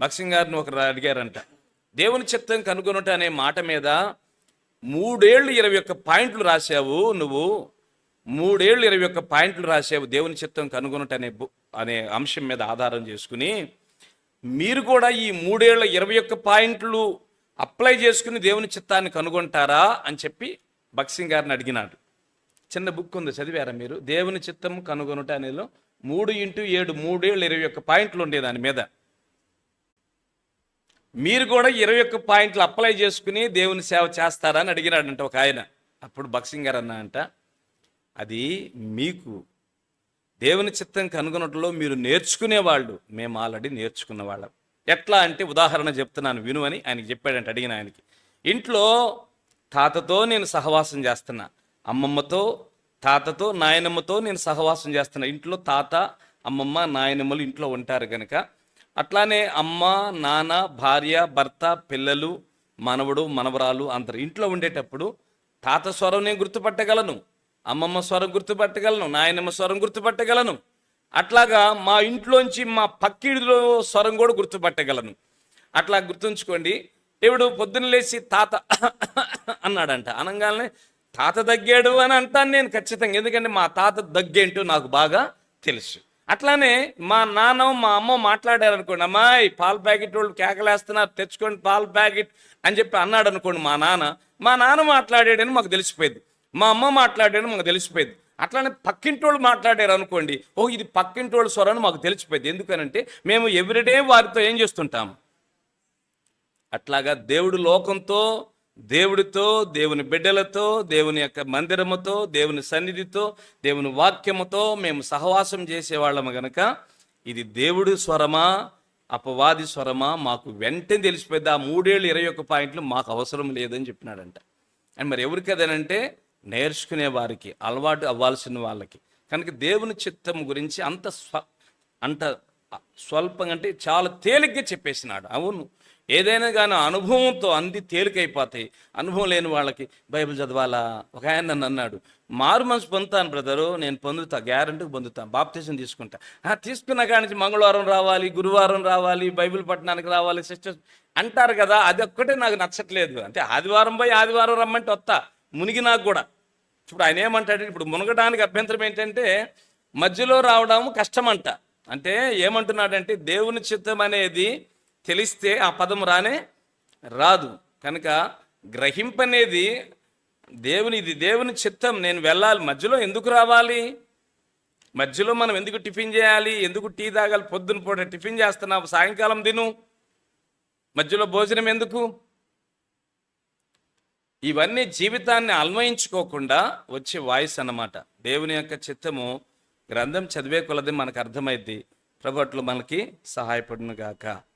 భక్సింగ్ గారిని ఒకరు అడిగారంట దేవుని చిత్తం కనుగొనట అనే మాట మీద మూడేళ్ళు ఇరవై ఒక్క పాయింట్లు రాశావు నువ్వు మూడేళ్ళు ఇరవై ఒక్క పాయింట్లు రాశావు దేవుని చిత్తం కనుగొనట అనే అనే అంశం మీద ఆధారం చేసుకుని మీరు కూడా ఈ మూడేళ్ళ ఇరవై ఒక్క పాయింట్లు అప్లై చేసుకుని దేవుని చిత్తాన్ని కనుగొంటారా? అని చెప్పి భక్సింగ్ గారిని అడిగినాడు. చిన్న బుక్ ఉంది చదివారా మీరు? దేవుని చిత్తం కనుగొనుట అనేలో మూడు ఇంటూ ఏడు మూడేళ్ళు ఇరవై ఒక్క పాయింట్లు ఉండే దాని మీద మీరు కూడా ఇరవై ఒక్క పాయింట్లు అప్లై చేసుకుని దేవుని సేవ చేస్తారా అని అడిగినాడంట ఒక ఆయన. అప్పుడు బక్సింగ్ గారు అన్న అంట అది మీకు దేవుని చిత్తం కనుగొనట్లో మీరు నేర్చుకునేవాళ్ళు మేము ఆల్రెడీ నేర్చుకున్న వాళ్ళం. ఎట్లా అంటే ఉదాహరణ చెప్తున్నాను విను అని ఆయనకి చెప్పాడంట అడిగిన ఆయనకి. ఇంట్లో తాతతో నేను సహవాసం చేస్తున్నా అమ్మమ్మతో తాతతో నాయనమ్మతో నేను సహవాసం చేస్తున్నా. ఇంట్లో తాత అమ్మమ్మ నాయనమ్మలు ఇంట్లో ఉంటారు కనుక అట్లానే అమ్మ నాన్న భార్య భర్త పిల్లలు మనవడు మనవరాలు అందరు ఇంట్లో ఉండేటప్పుడు తాత స్వరం నేను గుర్తుపట్టగలను అమ్మమ్మ స్వరం గుర్తుపట్టగలను నాయనమ్మ స్వరం గుర్తుపట్టగలను. అట్లాగా మా ఇంట్లోంచి మా పక్కిడిలో స్వరం కూడా గుర్తుపట్టగలను. అట్లా గుర్తుంచుకోండి. దేవుడు పొద్దున్న లేచి తాత అన్నాడంట. అనగానే తాత దగ్గాడు అని అంటాను నేను ఖచ్చితంగా. ఎందుకంటే మా తాత దగ్గేంటో నాకు బాగా తెలుసు. అట్లానే మా నాన్న మా అమ్మ మాట్లాడారు అనుకోండి అమ్మాయి పాల ప్యాకెట్ వాళ్ళు కేకలేస్తున్నారు తెచ్చుకోండి పాల ప్యాకెట్ అని చెప్పి అన్నాడు అనుకోండి మా నాన్న. మా నాన్న మాట్లాడాడని మాకు తెలిసిపోయింది. మా అమ్మ మాట్లాడాడని మాకు తెలిసిపోయింది. అట్లానే పక్కింటోళ్ళు మాట్లాడారు అనుకోండి ఓ ఇది పక్కింటోళ్ళ స్వరాన్ని మాకు తెలిసిపోయింది. ఎందుకనంటే మేము ఎవ్రీడే వారితో ఏం చేస్తుంటాం? అట్లాగా దేవుడు లోకంతో దేవుడితో దేవుని బిడ్డలతో దేవుని యొక్క మందిరముతో దేవుని సన్నిధితో దేవుని వాక్యముతో మేము సహవాసం చేసేవాళ్ళము గనక ఇది దేవుడి స్వరమా అపవాది స్వరమా? మాకు వెంటనే తెలిసిపోయింది ఆ మూడేళ్ళు ఇరవై ఒక్క పాయింట్లు మాకు అవసరం లేదని చెప్పినాడంట. అండ్ మరి ఎవరికి అదేనంటే నేర్చుకునే వారికి అలవాటు అవ్వాల్సిన వాళ్ళకి. కనుక దేవుని చిత్తం గురించి అంత స్వ అంత స్వల్పంగా అంటే చాలా తేలిగ్గా చెప్పేసినాడు. అవును. ఏదైనా కానీ అనుభవంతో అంది తేలికైపోతాయి. అనుభవం లేని వాళ్ళకి బైబిల్ చదవాలా? ఒక ఆయన నన్ను అన్నాడు మారు మనసు పొందుతాను బ్రదరు నేను పొందుతా గ్యారంటీ పొందుతాను బాప్తీసం తీసుకుంటా. తీసుకున్న కాడి మంగళవారం రావాలి గురువారం రావాలి బైబిల్ పట్టణానికి రావాలి సిస్టర్స్ అంటారు కదా అది ఒక్కటే నాకు నచ్చట్లేదు. అంటే ఆదివారం పోయి ఆదివారం రమ్మంటే వస్తా మునిగి నాకు కూడా. ఇప్పుడు ఆయన ఏమంటాడు ఇప్పుడు మునగడానికి అభ్యంతరం ఏంటంటే మధ్యలో రావడం కష్టమంట. అంటే ఏమంటున్నాడంటే దేవుని చిత్తం అనేది తెలిస్తే ఆ పదం రానే రాదు. కనుక గ్రహింపనేది దేవుని ఇది దేవుని చిత్తం. నేను వెళ్ళాలి. మధ్యలో ఎందుకు రావాలి? మధ్యలో మనం ఎందుకు టిఫిన్ చేయాలి? ఎందుకు టీ తాగాలి? పొద్దున పూట టిఫిన్ చేస్తున్నావు సాయంకాలం తిను. మధ్యలో భోజనం ఎందుకు? ఇవన్నీ జీవితాన్ని అన్వయించుకోకుండా వచ్చే వాయిస్ అన్నమాట. దేవుని యొక్క చిత్తము గ్రంథం చదివే కొలది మనకు అర్థమైద్ది. ప్రభుత్వం మనకి సహాయపడును గాక